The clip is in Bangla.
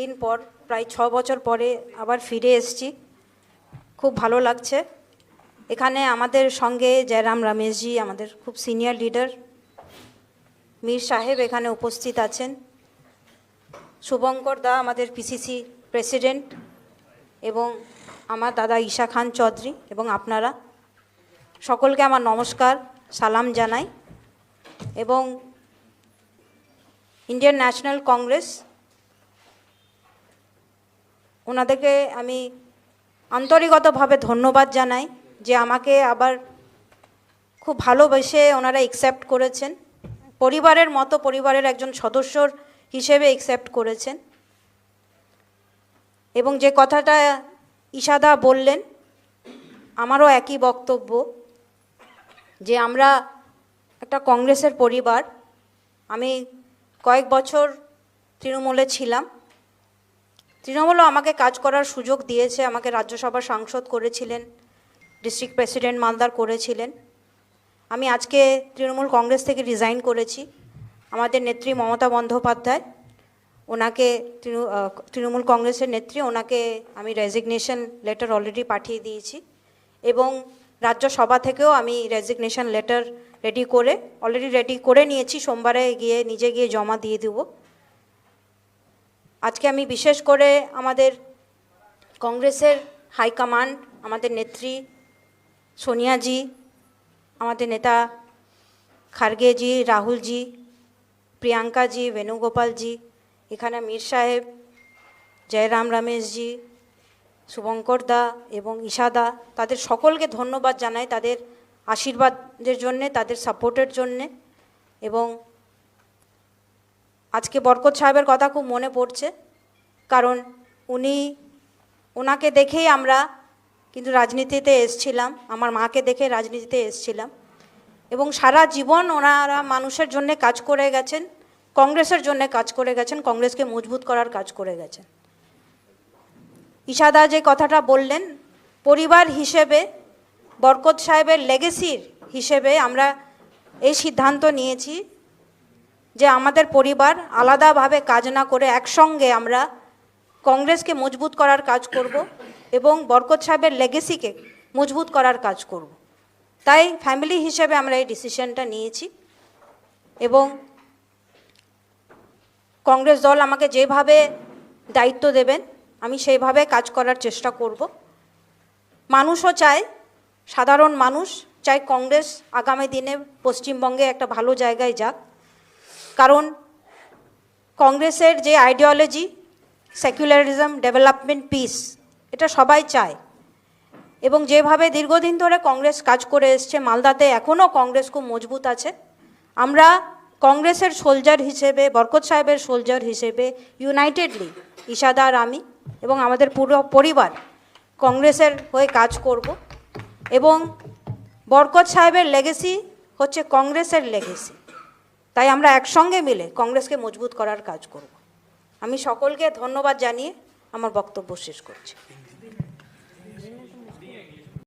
দিন পর, প্রায় ছ বছর পরে আবার ফিরে এসেছি। খুব ভালো লাগছে। এখানে আমাদের সঙ্গে জয়রাম রমেশজি, আমাদের খুব সিনিয়র লিডার মীর সাহেব এখানে উপস্থিত আছেন। শুভঙ্কর দা আমাদের পিসিসি প্রেসিডেন্ট এবং আমার দাদা ঈশা খান চৌধুরী এবং আপনারা। সকলকে আমার নমস্কার, সালাম জানাই এবং ইন্ডিয়ান ন্যাশনাল কংগ্রেস ওনাদেরকে আমি আন্তরিকতভাবে ধন্যবাদ জানাই যে আমাকে আবার খুব ভালোবেসে ওনারা একসেপ্ট করেছেন। পরিবারের মতো পরিবারের একজন সদস্যর হিসেবে একসেপ্ট করেছেন। এবং যে কথাটা ইশাদা বললেন, আমারও একই বক্তব্য যে আমরা একটা কংগ্রেসের পরিবার, আমি কয়েক বছর তৃণমূলে ছিলাম। তৃণমূলও আমাকে কাজ করার সুযোগ দিয়েছে, আমাকে রাজ্যসভার সাংসদ করেছিলেন, ডিস্ট্রিক্ট প্রেসিডেন্ট মালদার করেছিলেন। আমি আজকে তৃণমূল কংগ্রেস থেকে রিজাইন করেছি, আমাদের নেত্রী মমতা বন্দ্যোপাধ্যায়। ওনাকে তৃণমূল কংগ্রেসের নেত্রী, ওনাকে আমি রেজিগনেশন লেটার অলরেডি পাঠিয়ে দিয়েছি। এবং রাজ্যসভা থেকেও আমি রেজিগনেশন লেটার রেডি করে অলরেডি রেডি করে নিয়েছি, সোমবারে গিয়ে নিজে গিয়ে জমা দিয়ে দেবো। আজকে আমি বিশেষ করে আমাদের কংগ্রেসের হাইকমান্ড আমাদের নেত্রী সোনিয়াজি আমাদের নেতা খার্গেজি রাহুলজি প্রিয়াঙ্কাজি বেণুগোপালজি এখানে মীর সাহেব, জয়রাম রমেশজি শুভঙ্কর দা এবং ঈশাদা তাদের সকলকে ধন্যবাদ জানাই তাদের আশীর্বাদের জন্যে, তাদের সাপোর্টের জন্যে। এবং আজকে বরকত সাহেবের কথা খুব মনে পড়ছে, কারণ উনি ওনাকে দেখেই আমরা কিন্তু রাজনীতিতে এসছিলাম, আমার মাকে দেখে রাজনীতিতে এসছিলাম। এবং সারা জীবন ওনারা মানুষের জন্য কাজ করে গেছেন, কংগ্রেসের জন্য কাজ করে গেছেন, কংগ্রেসকে মজবুত করার কাজ করে গেছেন। ইশাদা যে কথাটা বললেন, পরিবার হিসেবে, বরকত সাহেবের লেগেসির হিসেবে আমরা এই সিদ্ধান্ত নিয়েছি যে আমাদের পরিবার আলাদাভাবে কাজ না করে একসঙ্গে আমরা কংগ্রেসকে মজবুত করার কাজ করব এবং বরকত সাহেবের লেগেসিকে মজবুত করার কাজ করব। তাই ফ্যামিলি হিসেবে আমরা এই ডিসিশনটা নিয়েছি এবং কংগ্রেস দল আমাকে যেভাবে দায়িত্ব দেবেন আমি সেইভাবে কাজ করার চেষ্টা করব। মানুষও চায়, সাধারণ মানুষ চাই কংগ্রেস আগামী দিনে পশ্চিমবঙ্গে একটা ভালো জায়গায় যাক। কারণ কংগ্রেসের যে আইডিওলজি সেকুলারিজম ডেভেলপমেন্ট পিস এটা সবাই চায়। এবং যেভাবে দীর্ঘদিন ধরে কংগ্রেস কাজ করে এসছে, মালদাতে এখনও কংগ্রেস খুব মজবুত আছে। আমরা কংগ্রেসের সোলজার হিসেবে, বরকত সাহেবের সোলজার হিসেবে ইউনাইটেডলি ইশাদার আমি এবং আমাদের পুরো পরিবার কংগ্রেসের হয়ে কাজ করব। এবং বরকত সাহেবের লেগেসি হচ্ছে কংগ্রেসের লেগেসি তাই আমরা একসঙ্গে মিলে কংগ্রেসকে মজবুত করার কাজ করব। আমি সকলকে ধন্যবাদ জানিয়ে আমার বক্তব্য শেষ করছি।